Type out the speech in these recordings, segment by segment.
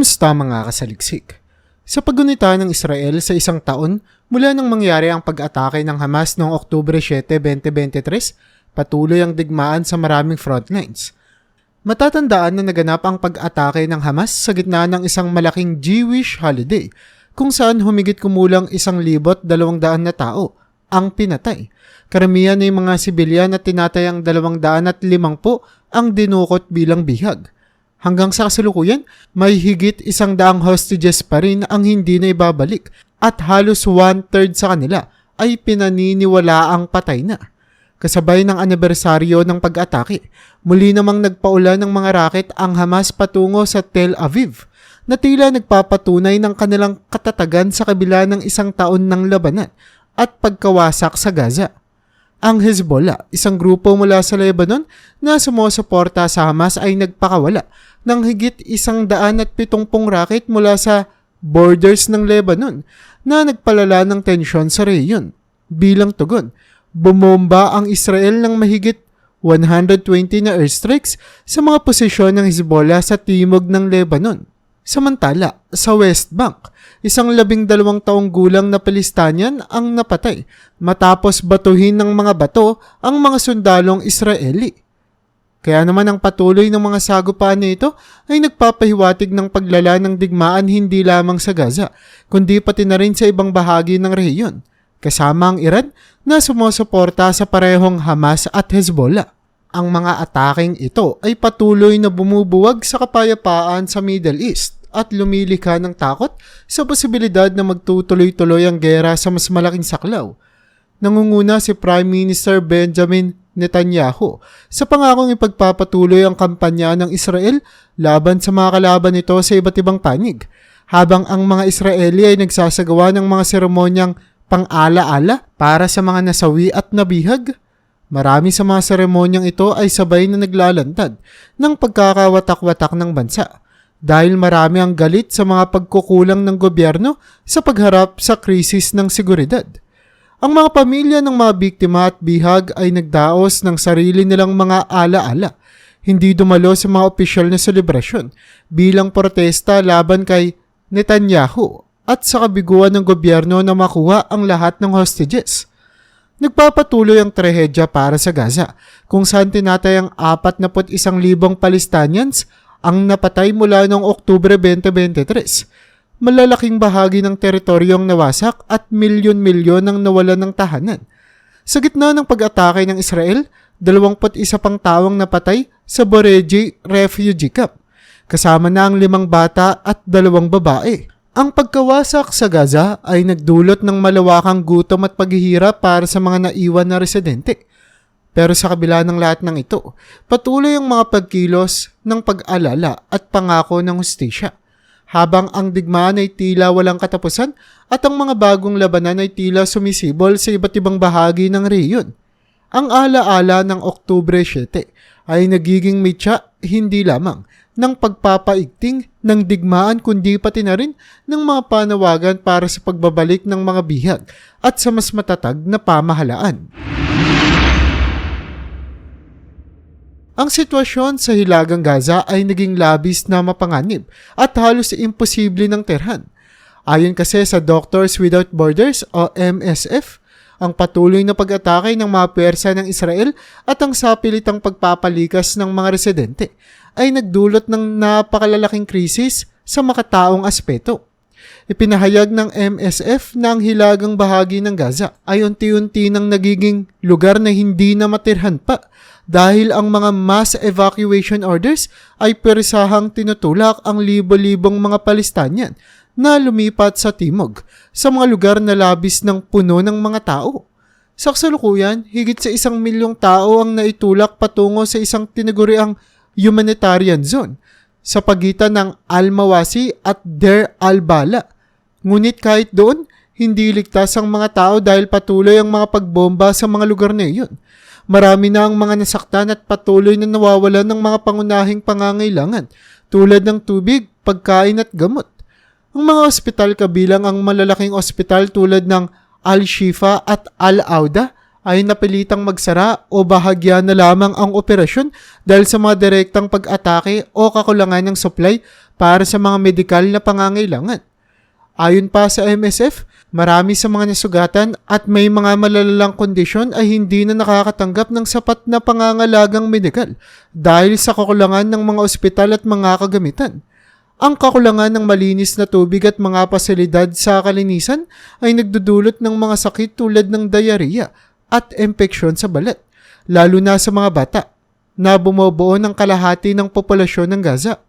Kumusta mga kasaliksik? Sa paggunita ng Israel sa isang taon mula nang mangyari ang pag-atake ng Hamas noong Oktubre 7, 2023, patuloy ang digmaan sa maraming frontlines. Matatandaan na naganap ang pag-atake ng Hamas sa gitna ng isang malaking Jewish holiday kung saan humigit kumulang isang libot dalawang daan na tao ang pinatay. Karamihan ay mga sibilyan at tinatayang dalawang daan at limangpo ang dinukot bilang bihag. Hanggang sa kasalukuyan, may higit isang daang hostages pa rin ang hindi na ibabalik at halos one-third sa kanila ay pinaniniwala ang patay na. Kasabay ng anibersaryo ng pag-atake, muli namang nagpaula ng mga raket ang Hamas patungo sa Tel Aviv na tila nagpapatunay ng kanilang katatagan sa kabila ng isang taon ng labanan at pagkawasak sa Gaza. Ang Hezbollah, isang grupo mula sa Lebanon na sumusuporta sa Hamas ay nagpakawala ng higit isang daan at pitongpong raket mula sa borders ng Lebanon na nagpalala ng tensyon sa rehiyon. Bilang tugon, bumomba ang Israel ng mahigit 120 na airstrikes sa mga posisyon ng Hezbollah sa timog ng Lebanon. Samantala, sa West Bank, isang labing dalawang taong gulang na Palestinian ang napatay matapos batuhin ng mga bato ang mga sundalong Israeli. Kaya naman ang patuloy ng mga sagupaan nito ay nagpapahiwatig ng paglala ng digmaan hindi lamang sa Gaza, kundi pati na rin sa ibang bahagi ng rehiyon, kasama ang Iran na sumusuporta sa parehong Hamas at Hezbollah. Ang mga ataking ito ay patuloy na bumubuwag sa kapayapaan sa Middle East at lumilika ng takot sa posibilidad na magtutuloy-tuloy ang gera sa mas malaking saklaw. Nangunguna si Prime Minister Benjamin Netanyahu sa pangakong ipagpapatuloy ang kampanya ng Israel laban sa mga kalaban nito sa iba't ibang panig, habang ang mga Israeli ay nagsasagawa ng mga seremonyang pang-ala-ala para sa mga nasawi at nabihag. Marami sa mga seremonyang ito ay sabay na naglalantad ng pagkakawatak-watak ng bansa dahil marami ang galit sa mga pagkukulang ng gobyerno sa pagharap sa krisis ng seguridad. Ang mga pamilya ng mga biktima at bihag ay nagdaos ng sarili nilang mga ala-ala, hindi dumalo sa mga opisyal na selebrasyon bilang protesta laban kay Netanyahu at sa kabiguan ng gobyerno na makuha ang lahat ng hostages. Nagpapatuloy ang trahedya para sa Gaza kung saan tinatayang 41,000 Palestinians ang napatay mula noong Oktubre 2023 malalaking bahagi ng teritoryong nawasak at milyon-milyon ang nawalan ng tahanan. Sa gitna ng pag-atake ng Israel, 21 pang tawang napatay sa Boreji Refugee Camp, kasama na ang limang bata at dalawang babae. Ang pagkawasak sa Gaza ay nagdulot ng malawakang gutom at paghihirap para sa mga naiwan na residente. Pero sa kabila ng lahat ng ito, patuloy ang mga pagkilos ng pag-alala at pangako ng hustisya habang ang digmaan ay tila walang katapusan at ang mga bagong labanan ay tila sumisibol sa iba't ibang bahagi ng rehiyon. Ang alaala ng Oktubre 7 ay nagiging mitya hindi lamang ng pagpapaigting ng digmaan kundi pati na rin ng mga panawagan para sa pagbabalik ng mga bihag at sa mas matatag na pamahalaan. Ang sitwasyon sa Hilagang Gaza ay naging labis na mapanganib at halos imposible ng terhan. Ayon kasi sa Doctors Without Borders o MSF, ang patuloy na pag-atake ng mga pwersa ng Israel at ang sapilitang pagpapalikas ng mga residente ay nagdulot ng napakalalaking krisis sa makataong aspeto. Ipinahayag ng MSF na ang hilagang bahagi ng Gaza ay unti-unti nang nagiging lugar na hindi na matirhan pa dahil ang mga mass evacuation orders ay perisahang tinutulak ang libo-libong mga Palestinian na lumipat sa timog sa mga lugar na labis ng puno ng mga tao. Sa kasalukuyan, higit sa isang milyong tao ang naitulak patungo sa isang tinaguriang humanitarian zone sa pagitan ng Al-Mawasi at Der Al-Bala. Ngunit kahit doon, hindi ligtas ang mga tao dahil patuloy ang mga pagbomba sa mga lugar na iyon. Marami na ang mga nasaktan at patuloy na nawawalan ng mga pangunahing pangangailangan tulad ng tubig, pagkain at gamot. Ang mga ospital kabilang ang malalaking ospital tulad ng Al-Shifa at Al-Auda ay napilitang magsara o bahagya na lamang ang operasyon dahil sa mga direktang pag-atake o kakulangan ng supply para sa mga medikal na pangangailangan. Ayon pa sa MSF, marami sa mga nasugatan at may mga malalalang kondisyon ay hindi na nakakatanggap ng sapat na pangangalagang medikal dahil sa kakulangan ng mga ospital at mga kagamitan. Ang kakulangan ng malinis na tubig at mga pasilidad sa kalinisan ay nagdudulot ng mga sakit tulad ng diarrhea at impeksyon sa balat, lalo na sa mga bata na bumubuo ng kalahati ng populasyon ng Gaza.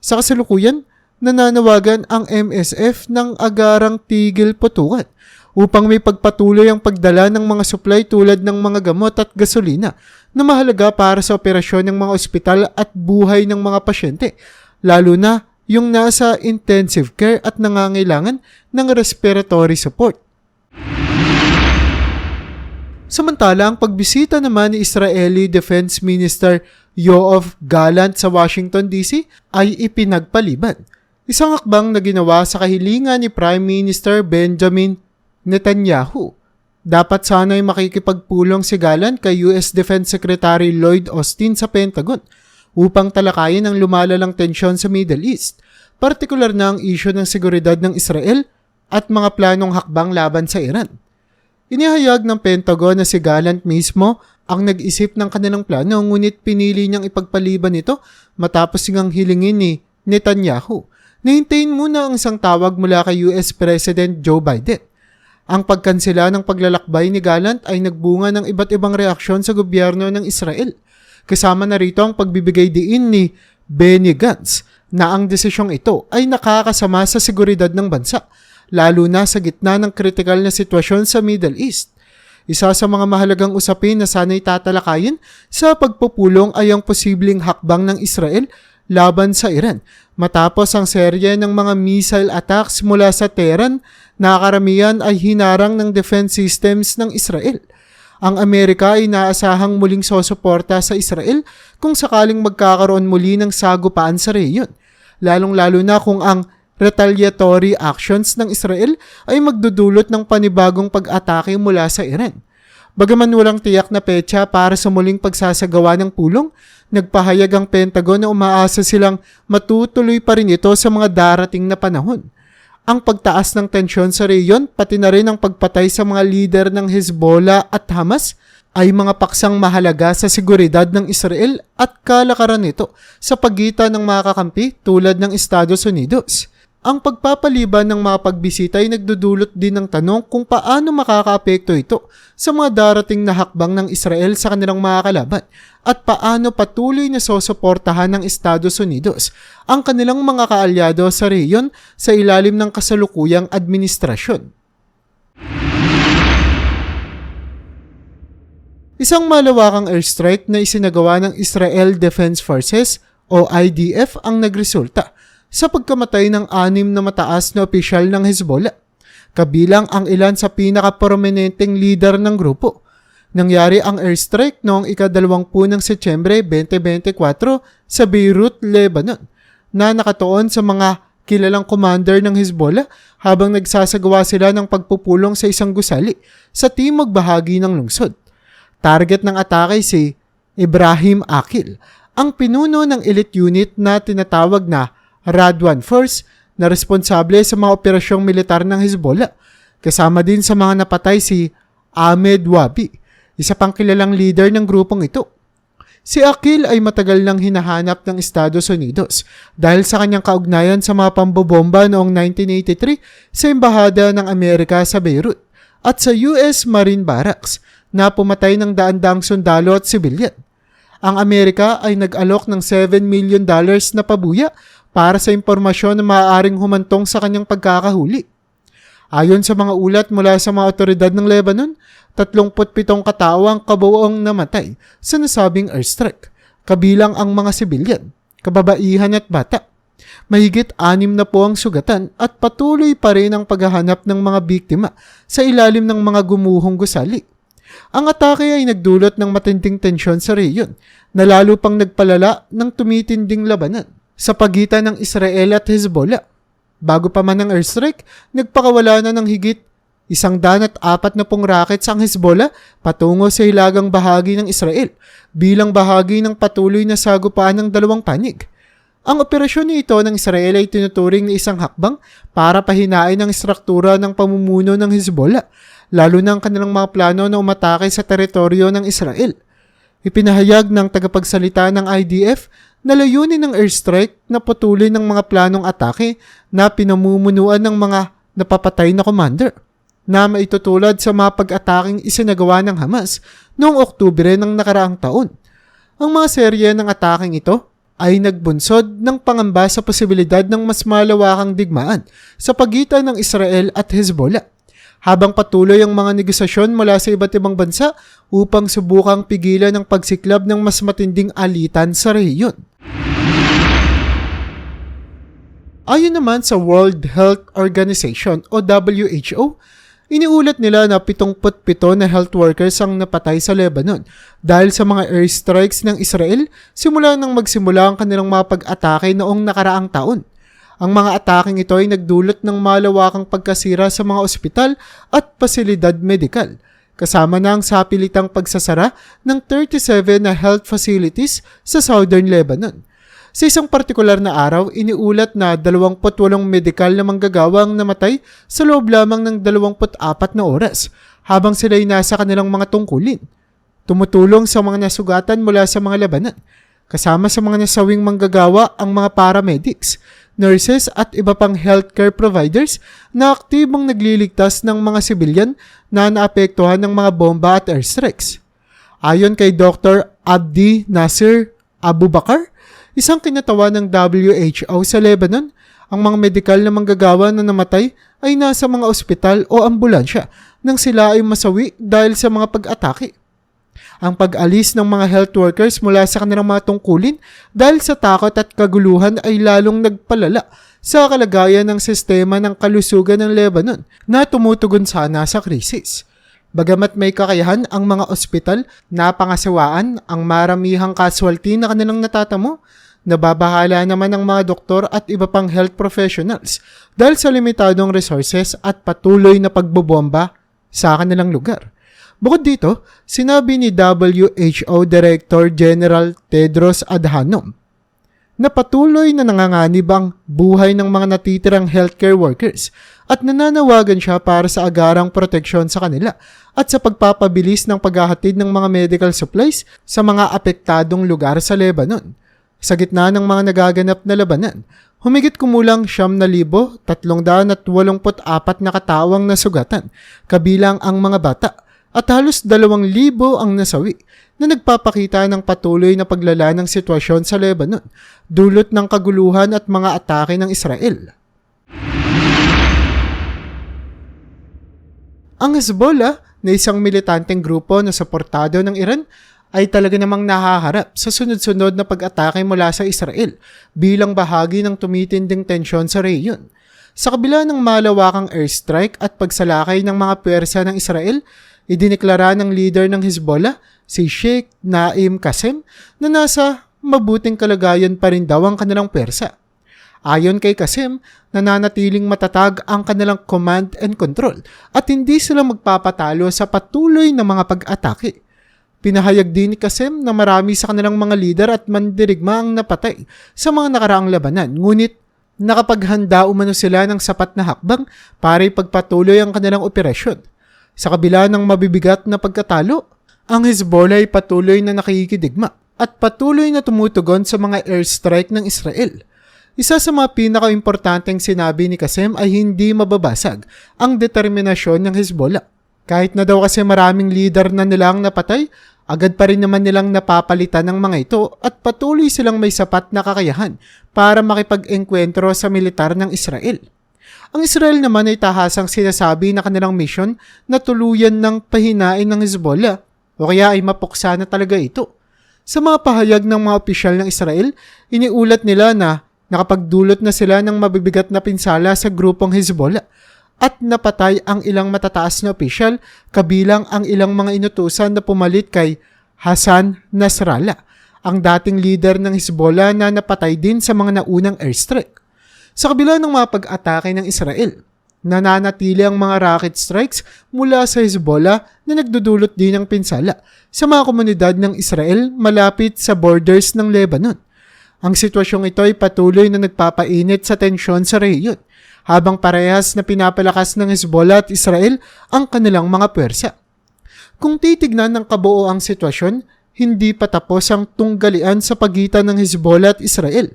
Sa kasalukuyan, nananawagan ang MSF ng agarang tigil putukan upang may pagpatuloy ang pagdala ng mga supply tulad ng mga gamot at gasolina na mahalaga para sa operasyon ng mga ospital at buhay ng mga pasyente, lalo na yung nasa intensive care at nangangailangan ng respiratory support. Samantala, ang pagbisita naman ni Israeli Defense Minister Yoav Gallant sa Washington DC ay ipinagpaliban. Isang akbang na ginawa sa kahilingan ni Prime Minister Benjamin Netanyahu. Dapat sana'y makikipagpulong si Gallant kay US Defense Secretary Lloyd Austin sa Pentagon upang talakayin ang lumalalang tensyon sa Middle East, partikular na ang isyo ng seguridad ng Israel at mga planong hakbang laban sa Iran. Inihayag ng Pentagon na si Gallant mismo ang nag-isip ng kanilang plano ngunit pinili niyang ipagpaliban ito matapos ngang hilingin ni Netanyahu na hintayin muna ang isang tawag mula kay US President Joe Biden. Ang pagkansela ng paglalakbay ni Gallant ay nagbunga ng iba't ibang reaksyon sa gobyerno ng Israel. Kasama na rito ang pagbibigay diin ni Benny Gantz na ang desisyong ito ay nakakasama sa seguridad ng bansa lalo na sa gitna ng kritikal na sitwasyon sa Middle East. Isa sa mga mahalagang usapin na sana'y tatalakayin sa pagpupulong ay ang posibleng hakbang ng Israel laban sa Iran matapos ang serye ng mga missile attacks mula sa Tehran na karamihan ay hinarang ng defense systems ng Israel. Ang Amerika ay naasahang muling sosuporta sa Israel kung sakaling magkakaroon muli ng sagupaan sa rehiyon, lalong-lalo na kung ang retaliatory actions ng Israel ay magdudulot ng panibagong pag-atake mula sa Iran. Bagaman walang tiyak na petsa para sa muling pagsasagawa ng pulong, nagpahayag ang Pentagon na umaasa silang matutuloy pa rin ito sa mga darating na panahon. Ang pagtaas ng tensyon sa reyon, pati na rin ang pagpatay sa mga lider ng Hezbollah at Hamas, ay mga paksang mahalaga sa seguridad ng Israel at kalakaran nito sa pagitan ng mga kakampi tulad ng Estados Unidos. Ang pagpapaliban ng mga pagbisita ay nagdudulot din ng tanong kung paano makakaapekto ito sa mga darating na hakbang ng Israel sa kanilang mga kalaban at paano patuloy na sosuportahan ng Estados Unidos ang kanilang mga kaalyado sa reyon sa ilalim ng kasalukuyang administrasyon. Isang malawakang airstrike na isinagawa ng Israel Defense Forces o IDF ang nagresulta sa pagkamatay ng anim na mataas na opisyal ng Hezbollah, kabilang ang ilan sa pinakaprominenteng leader ng grupo. Nangyari ang airstrike noong ikadalawangpu ng Setyembre 2024 sa Beirut, Lebanon, na nakatuon sa mga kilalang commander ng Hezbollah habang nagsasagawa sila ng pagpupulong sa isang gusali sa timog bahagi ng lungsod. Target ng atake si Ibrahim Akil, ang pinuno ng elite unit na tinatawag na Radwan First na responsable sa mga operasyong militar ng Hezbollah. Kasama din sa mga napatay si Ahmed Wabi, isa pang kilalang leader ng grupong ito. Si Akil ay matagal nang hinahanap ng Estados Unidos dahil sa kanyang kaugnayan sa mga pambobomba noong 1983 sa Embahada ng Amerika sa Beirut at sa US Marine Barracks na pumatay ng daan-daang sundalo at sibilyan. Ang Amerika ay nag-alok ng 7 million dollars na pabuya para sa impormasyon na maaaring humantong sa kanyang pagkakahuli. Ayon sa mga ulat mula sa mga otoridad ng Lebanon, 37 katao ang kabuoang namatay sa nasabing airstrike, kabilang ang mga sibilyan, kababaihan at bata. Mahigit anim na po ang sugatan at patuloy pa rin ang paghahanap ng mga biktima sa ilalim ng mga gumuhong gusali. Ang atake ay nagdulot ng matinding tensyon sa reyon na lalo pang nagpalala ng tumitinding labanan sa pagitan ng Israel at Hezbollah. Bago pa man ang airstrike, nagpakawala na ng higit Isang daan at apat na pong rockets ang Hezbollah patungo sa hilagang bahagi ng Israel bilang bahagi ng patuloy na sagupaan ng dalawang panig. Ang operasyon nito ng Israel ay tinuturing na isang hakbang para pahinain ang struktura ng pamumuno ng Hezbollah, lalo na ang kanilang mga plano na umatake sa teritoryo ng Israel. Ipinahayag ng tagapagsalita ng IDF na layunin ng airstrike na patuloy ng mga planong atake na pinamumunuan ng mga napapatay na commander na maitutulad sa mga pag-ataking isinagawa ng Hamas noong Oktubre ng nakaraang taon. Ang mga serye ng ataking ito ay nagbunsod ng pangamba sa posibilidad ng mas malawakang digmaan sa pagitan ng Israel at Hezbollah habang patuloy ang mga negosasyon mula sa iba't ibang bansa upang subukang pigilan ang pagsiklab ng mas matinding alitan sa rehiyon. Ayon naman sa World Health Organization o WHO, iniulat nila na 77 na health workers ang napatay sa Lebanon dahil sa mga airstrikes ng Israel simula nang magsimula ang kanilang mga pag-atake noong nakaraang taon. Ang mga ataking ito ay nagdulot ng malawakang pagkasira sa mga ospital at pasilidad medikal, kasama na ang sapilitang pagsasara ng 37 na health facilities sa southern Lebanon. Sa isang partikular na araw, iniulat na 28 medikal na manggagawang namatay sa loob lamang ng 24 na oras habang sila ay nasa kanilang mga tungkulin. Tumutulong sa mga nasugatan mula sa mga labanan. Kasama sa mga nasawing manggagawa ang mga paramedics, nurses at iba pang healthcare providers na aktibong nagliligtas ng mga sibilyan na naapektuhan ng mga bomba at airstrikes. Ayon kay Dr. Abdi Nasir Abu Bakar, isang kinatawa ng WHO sa Lebanon, ang mga medikal na manggagawa na namatay ay nasa mga ospital o ambulansya nang sila ay masawi dahil sa mga pag-atake. Ang pag-alis ng mga health workers mula sa kanilang mga tungkulin dahil sa takot at kaguluhan ay lalong nagpalala sa kalagayan ng sistema ng kalusugan ng Lebanon na tumutugon sana sa krisis. Bagamat may kakayahan ang mga ospital na pangasawaan ang maramihang casualty na kanilang natatamo, nababahala naman ang mga doktor at iba pang health professionals dahil sa limitadong resources at patuloy na pagbobomba sa kanilang lugar. Bukod dito, sinabi ni WHO Director General Tedros Adhanom na patuloy na nanganganib ang buhay ng mga natitirang healthcare workers at nananawagan siya para sa agarang proteksyon sa kanila at sa pagpapabilis ng paghahatid ng mga medical supplies sa mga apektadong lugar sa Lebanon. Sa gitna ng mga nagaganap na labanan, humigit kumulang siyam na libo, tatlong daan at walumput apat na katawang nasugatan, kabilang ang mga bata, at halos dalawang libo ang nasawi na nagpapakita ng patuloy na paglala ng sitwasyon sa Lebanon, dulot ng kaguluhan at mga atake ng Israel. Ang Hezbollah na isang militanteng grupo na suportado ng Iran ay talaga namang nahaharap sa sunod-sunod na pag-atake mula sa Israel bilang bahagi ng tumitinding tensyon sa rehiyon. Sa kabila ng malawakang airstrike at pagsalakay ng mga pwersa ng Israel, idiniklara ng leader ng Hezbollah, si Sheikh Naim Qasem, na nasa mabuting kalagayan pa rin daw ang kanilang pwersa. Ayon kay Qasem, nananatiling matatag ang kanilang command and control at hindi sila magpapatalo sa patuloy na mga pag-atake. Pinahayag din ni Kasem na marami sa kanilang mga lider at mandirigma ang napatay sa mga nakaraang labanan. Ngunit nakapaghanda umano sila ng sapat na hakbang para ipagpatuloy ang kanilang operasyon. Sa kabila ng mabibigat na pagkatalo, ang Hezbollah ay patuloy na nakikidigma at patuloy na tumutugon sa mga airstrike ng Israel. Isa sa mga pinaka-importanteng sinabi ni Kasem ay hindi mababasag ang determinasyon ng Hezbollah. Kahit na daw kasi maraming leader na nilang napatay, agad pa rin naman nilang napapalitan ng mga ito at patuloy silang may sapat na kakayahan para makipag-engkwentro sa militar ng Israel. Ang Israel naman ay tahasang sinasabi na kanilang mission na tuluyan ng pahinain ng Hezbollah o kaya ay mapuksa na talaga ito. Sa mga pahayag ng mga opisyal ng Israel, iniulat nila na nakapagdulot na sila ng mabibigat na pinsala sa grupong Hezbollah at napatay ang ilang matataas na opisyal kabilang ang ilang mga inutusan na pumalit kay Hassan Nasrallah, ang dating leader ng Hezbollah na napatay din sa mga naunang airstrike. Sa kabila ng mga pag-atake ng Israel, nananatili ang mga rocket strikes mula sa Hezbollah na nagdudulot din ng pinsala sa mga komunidad ng Israel malapit sa borders ng Lebanon. Ang sitwasyong ito ay patuloy na nagpapainit sa tensyon sa rehiyon habang parehas na pinapalakas ng Hezbollah at Israel ang kanilang mga puwersa. Kung titignan ng kabuo ang sitwasyon, hindi pa tapos ang tunggalian sa pagitan ng Hezbollah at Israel.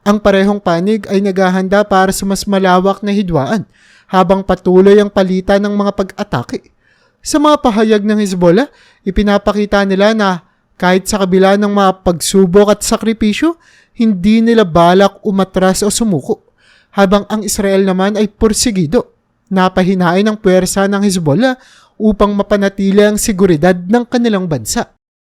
Ang parehong panig ay naghahanda para sa mas malawak na hidwaan habang patuloy ang palitan ng mga pag-atake. Sa mga pahayag ng Hezbollah, ipinapakita nila na kahit sa kabila ng mga pagsubok at sakripisyo, hindi nila balak umatras o sumuko. Habang ang Israel naman ay porsigido. Napahinain ang puwersa ng Hezbollah upang mapanatili ang seguridad ng kanilang bansa.